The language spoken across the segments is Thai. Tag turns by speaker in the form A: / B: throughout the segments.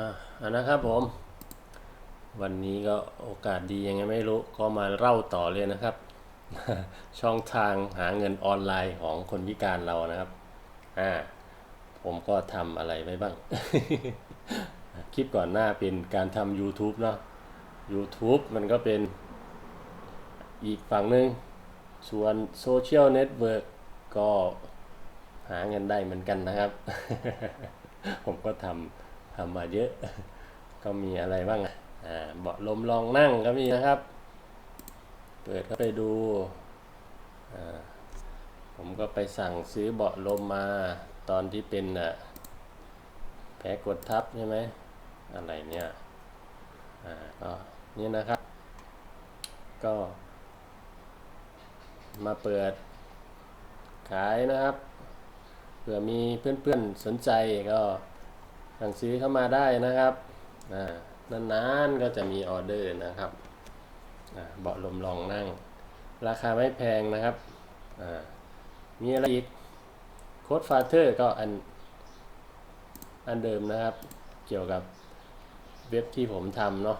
A: อะอันนะครับผม วันนี้ก็โอกาสดียังไงไม่รู้ก็มาเล่าต่อเลยนะครับ ช่องทางหาเงินออนไลน์ของคนพิการเรานะครับอ่าผมก็ทำอะไรไว้บ้าง คลิปก่อนหน้าเป็นการทำ YouTube เนาะ YouTube มันก็เป็นอีกฝั่งหนึ่งส่วนโซเชียลเน็ตเวิร์กก็หาเงินได้เหมือนกันนะครับ ผมก็ทำ ทำมาเยอะ ก็มีอะไรบ้างอะอ่าเบาะลมรองนั่งก็มีนะครับ เปิดเข้าไปดูอ่าผมก็ไปสั่งซื้อเบาะลมมาตอนที่เป็นอะแผลกดทับใช่ไหมอะไรเนี่ยอ่าก็นี่นะครับ ก็ มาเปิดขายนะครับเผื่อมีเพื่อนๆสนใจก็ สั่งซื้อเข้ามาได้นะครับอ่านานๆก็จะมีออเดอร์นะครับเบาะลมรองนั่ง ราคาไม่แพงนะครับมีอะไรอีกโค้ดฟาเธอร์ก็อันอันเดิมนะครับ เกี่ยวกับเว็บที่ผมทำเนาะ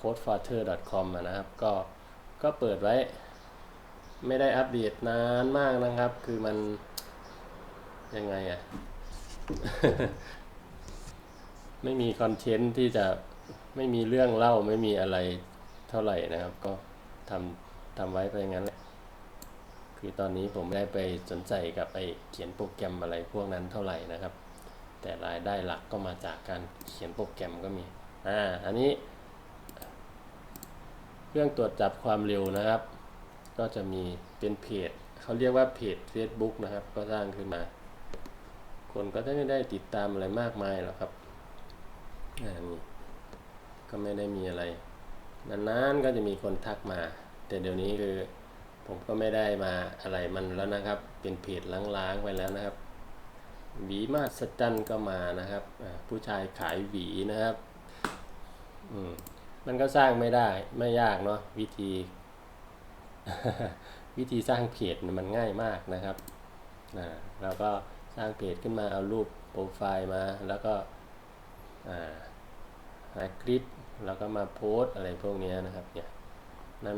A: codefather.com อะนะครับ ก็ก็เปิดไว้ ไม่ได้อัปเดตนานมากนะครับ คือมันยังไงอะ ไม่มีคอนเทนต์ที่จะไม่มีเรื่องเล่าไม่มีอะไรเท่าไหร่นะครับ ก็ทำทำไว้ไปงั้นแหละคือตอนนี้ผมไม่ได้ไปสนใจกับไอเขียนโปรแกรมอะไรพวกนั้นเท่าไหร่นะครับ แต่รายได้หลักก็มาจากการเขียนโปรแกรมก็มีอ่าอันนี้ เครื่องตรวจจับความเร็วนะครับ ก็จะมีเป็นเพจเขาเรียกว่าเพจ Facebook นะครับ ก็สร้างขึ้นมา คนก็ไม่ได้ติดตามอะไรมากมายหรอกครับ นี่ก็ไม่ได้มีอะไร นานๆก็จะมีคนทักมา แต่เดี๋ยวนี้คือผมก็ไม่ได้มาอะไรมันแล้วนะครับ เป็นเพจล้างๆไปแล้วนะครับหวีมาสจันก็มานะครับผู้ชายขายหวีนะครับอืมมันก็สร้างไม่ได้ไม่ยากเนาะวิธี วิธีสร้างเพจมันง่ายมากนะครับอ่าเราก็สร้างเพจขึ้นมาเอารูปโปรไฟล์มาแล้วก็อ่า หาคลิปแล้วก็มาโพสอะไรพวกนี้นะครับเนี่ย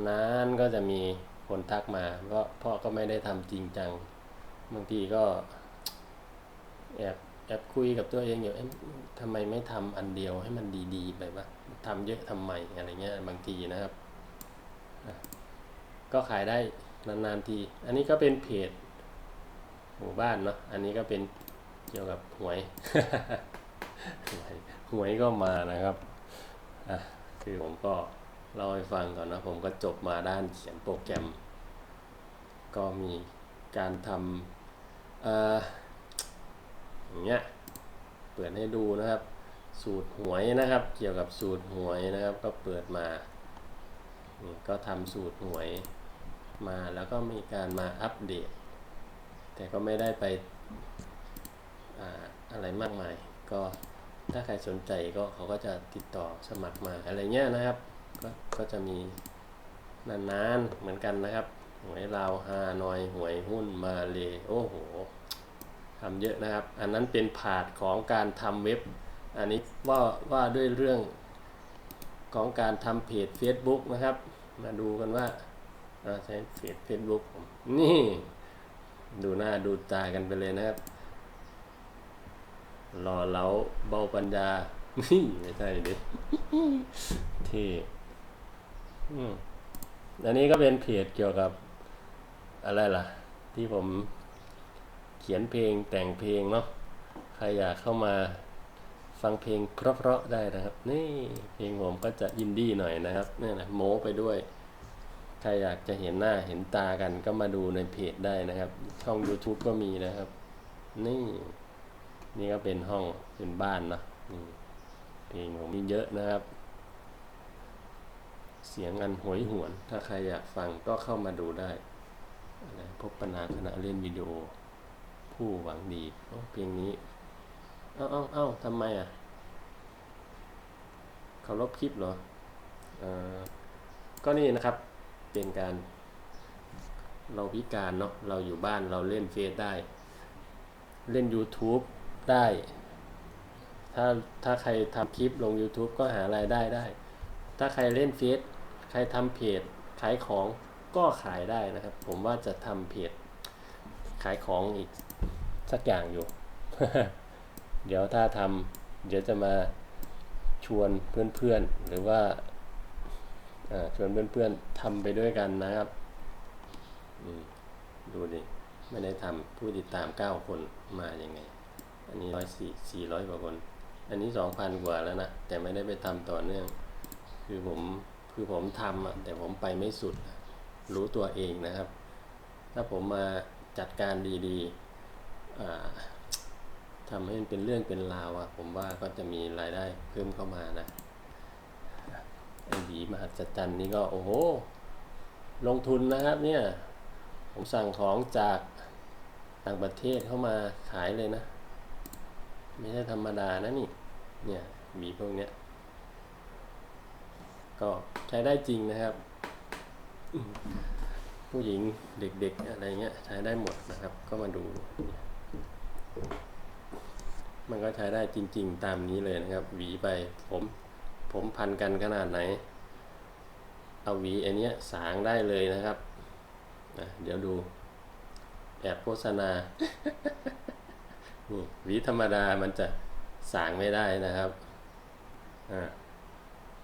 A: นานๆก็จะมีคนทักมาเพราะเพราะก็ไม่ได้ทำจริงจังบางทีก็แอบแอบคุยกับตัวเองอยู่เอ๊ะทำไมไม่ทำอันเดียวให้มันดีๆไปวะทำเยอะทำไมอะไรเงี้ยบางทีนะครับ ก็ขายได้นานๆที อันนี้ก็เป็นเพจหมู่บ้านเนาะอันนี้ก็เป็นเกี่ยวกับหวย หวยก็มานะครับอะคือผมก็เล่าให้ฟังก่อนนะ ผมก็จบมาด้านเขียนโปรแกรม ก็มีการทำเอ่ออย่างเงี้ยเปิดให้ดูนะครับ สูตรหวยนะครับ เกี่ยวกับสูตรหวยนะครับ ก็เปิดมาก็ทำสูตรหวยมาแล้วก็มีการมาอัปเดต แต่ก็ไม่ได้ไปอ่าอะไรมากมายก็ ถ้าใครสนใจก็เขาก็จะติดต่อสมัครมาอะไรเงี้ยนะครับ ก็ก็จะมีนานๆเหมือนกันนะครับหวยลาวฮานอยหวยหุ้นมาเลโอ้โหทำเยอะนะครับ อันนั้นเป็นผาดของการทำเว็บ อันนี้ว่าว่าด้วยเรื่องของการทำเพจ Facebook นะครับ มาดูกันว่าอ่าใช้เพจ Facebook ผมนี่ ดูหน้าดูตากันไปเลยนะครับ รอเล้าเบาปัญญา นี่ไม่ใช่ดิที่อันนี้ก็เป็นเพจเกี่ยวกับอะไรล่ะ ที่ผมเขียนเพลงแต่งเพลงเนาะใครอยากเข้ามาฟังเพลงเพราะๆได้นะครับ นี่เพลงผมก็จะอินดี้หน่อยนะครับนี่นะโม้ไปด้วย ใครอยากจะเห็นหน้าเห็นตากันก็มาดูในเพจได้นะครับ ช่อง YouTube ก็มีนะครับ นี่ นี่ก็เป็นห้องเป็นบ้านเนาะนี่เพลงผมมีเยอะนะครับ เสียงอันหวยหวน ถ้าใครอยากฟังก็เข้ามาดูได้ พบปนาขณะเล่นวิดีโอ ผู้หวังดีโอ้เพลงนี้ เอ้าเอ้าเอ้าทำไมอะเขาลบคลิปเหรอเออก็นี่นะครับเป็นการ เราพิการเนาะเราอยู่บ้านเราเล่นเฟซได้ เล่น YouTube ได้ ถ้าถ้าใครทำคลิปลง YouTube ก็หารายได้ได้ ถ้าใครเล่นเฟซใครทำเพจขายของก็ขายได้นะครับ ผมว่าจะทำเพจขายของอีกสักอย่างอยู่ เดี๋ยวถ้าทำเดี๋ยวจะมาชวนเพื่อนๆ หรือว่าชวนเพื่อนๆทำไปด้วยกันนะครับดูดิ ไม่ได้ทำผู้ติดตามเก้าคนมาอย่างไง อันนี้ร้อยสี่สี่ร้อยกว่าคน อันนี้สองพันกว่าแล้วนะ แต่ไม่ได้ไปทำต่อเนื่อง คือผมคือผมทำอะแต่ผมไปไม่สุด รู้ตัวเองนะครับ ถ้าผมมาจัดการดีๆทำให้มันเป็นเรื่องเป็นราวอะผมว่าก็จะมีรายได้เพิ่มเข้ามานะไอ้บีมหัศจรรย์นี่ก็โอ้โห ลงทุนนะครับเนี่ย ผมสั่งของจากต่างประเทศเข้ามาขายเลยนะ ไม่ใช่ธรรมดานะนี่ เนี่ยหมีพวกเนี้ย ก็ใช้ได้จริงนะครับ ผู้หญิงเด็กๆอะไรเงี้ยใช้ได้หมดนะครับ ก็มาดู มันก็ใช้ได้จริง ๆ ตามนี้เลยนะครับ หวีไปผม ผมพันกันขนาดไหน เอาหวีอันเนี้ยสางได้เลยนะครับนะเดี๋ยวดูแอบโฆษณา นี่หวีธรรมดามันจะสางไม่ได้นะครับ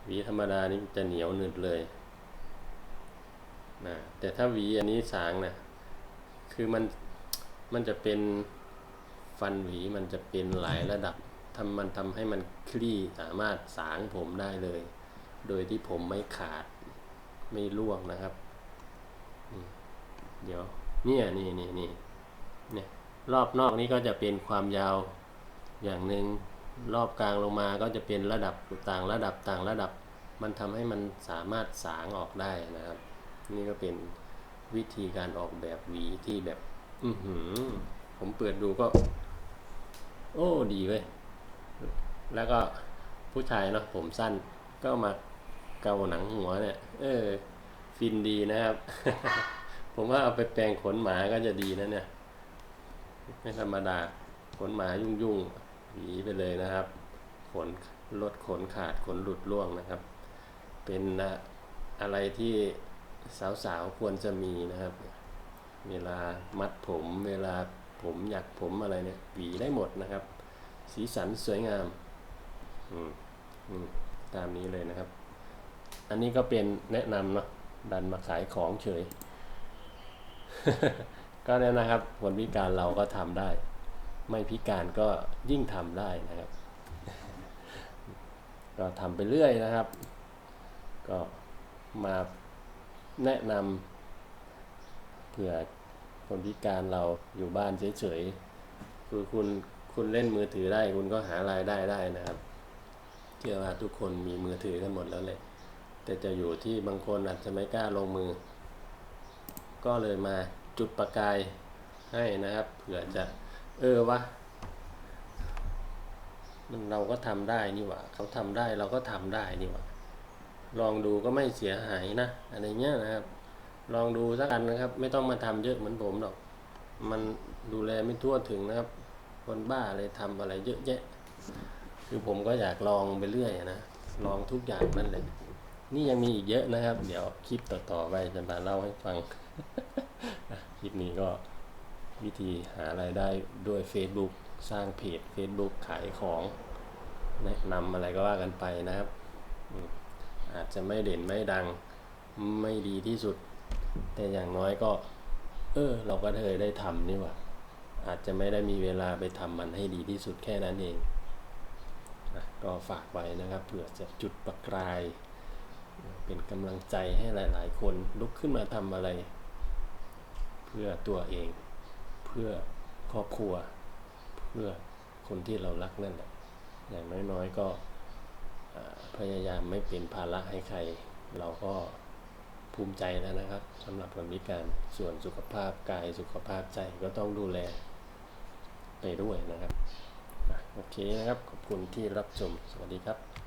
A: หวีธรรมดานี่จะเหนียวหนึดเลยนะแต่ถ้าหวีอันนี้สางนะคือมันมันจะเป็นฟันหวีมันจะเป็นหลายระดับทำมันทำให้มันคลี่สามารถสางผมได้เลย โดยที่ผมไม่ขาดไม่ร่วงนะครับ เดี๋ยวเนี่ยนี่นี่นี่เนี่ย รอบนอกนี้ก็จะเป็นความยาวอย่างหนึ่งรอบกลางลงมาก็จะเป็นระดับต่างระดับต่างระดับ มันทำให้มันสามารถสางออกได้นะครับ นี่ก็เป็นวิธีการออกแบบหวีที่แบบ อือหือ ผมเปิดดูก็ โอ้ดีเว้ยแล้วก็ผู้ชายเนาะผมสั้นก็มาเกาหนังหัวเนี่ย เออ ฟินดีนะครับ ผมว่าเอาไปแปรงขนหมาก็จะดีนะเนี่ย ไม่ธรรมดาขนหมายุ่งยุ่งๆหวีไปเลยนะครับ ขนลดขนขาดขนหลุดร่วงนะครับ เป็นอะอะไรที่สาวๆควรจะมีนะครับ เวลามัดผม เวลาผมอยากผมอะไรเนี่ยหวีได้หมดนะครับ สีสันสวยงามอืมอืมตามนี้เลยนะครับ อันนี้ก็เป็นแนะนำเนาะดันมาขายของเฉย ก็เนี่ยนะครับคนพิการเราก็ทำได้ ไม่พิการก็ยิ่งทำได้นะครับ ก็ทำไปเรื่อยนะครับ ก็มาแนะนำเผื่อคนพิการเราอยู่บ้านเฉยๆคือคุณคุณเล่นมือถือได้ คุณก็หารายได้ได้นะครับเชื่อว่าทุกคนมีมือถือกันหมดแล้วเลยแต่จะอยู่ที่บางคนอาจจะไม่กล้าลงมือ ก็เลยมา จุดประกายให้นะครับ เผื่อจะเออวะมันเราก็ทำได้นี่หว่าเขาทำได้เราก็ทำได้นี่หว่าลองดูก็ไม่เสียหายนะอะไรเงี้ยนะครับ ลองดูสักอันนะครับ ไม่ต้องมาทำเยอะเหมือนผมหรอก มันดูแลไม่ทั่วถึงนะครับ คนบ้าเลยทำอะไรเยอะแยะ คือผมก็อยากลองไปเรื่อยนะลองทุกอย่างนั่นแหละนี่ยังมีอีกเยอะนะครับ เดี๋ยวคลิปต่อๆไปจะมาเล่าให้ฟัง คลิปนี้ก็วิธีหารายได้ด้วย Facebook สร้างเพจ Facebook ขายของแนะนำอะไรก็ว่ากันไปนะครับ อาจจะไม่เด่นไม่ดังไม่ดีที่สุด แต่อย่างน้อยก็ เออ เราก็เคยได้ทำนี่หว่า อาจจะไม่ได้มีเวลาไปทำมันให้ดีที่สุดแค่นั้นเองนะก็ฝากไว้นะครับเผื่อจะจุดประกาย เป็นกำลังใจให้หลาย ๆ คนลุกขึ้นมาทำอะไร พื่อตัวเอง เพื่อครอบครัว เพื่อคนที่เรารักนั่นแหละอย่างน้อยๆก็พยายามไม่เป็นภาระให้ใคร เราก็ภูมิใจแล้วนะครับสำหรับคนพิการส่วนสุขภาพกายสุขภาพใจก็ต้องดูแลไปด้วยนะครับโอเคนะครับ ขอบคุณที่รับชม สวัสดีครับ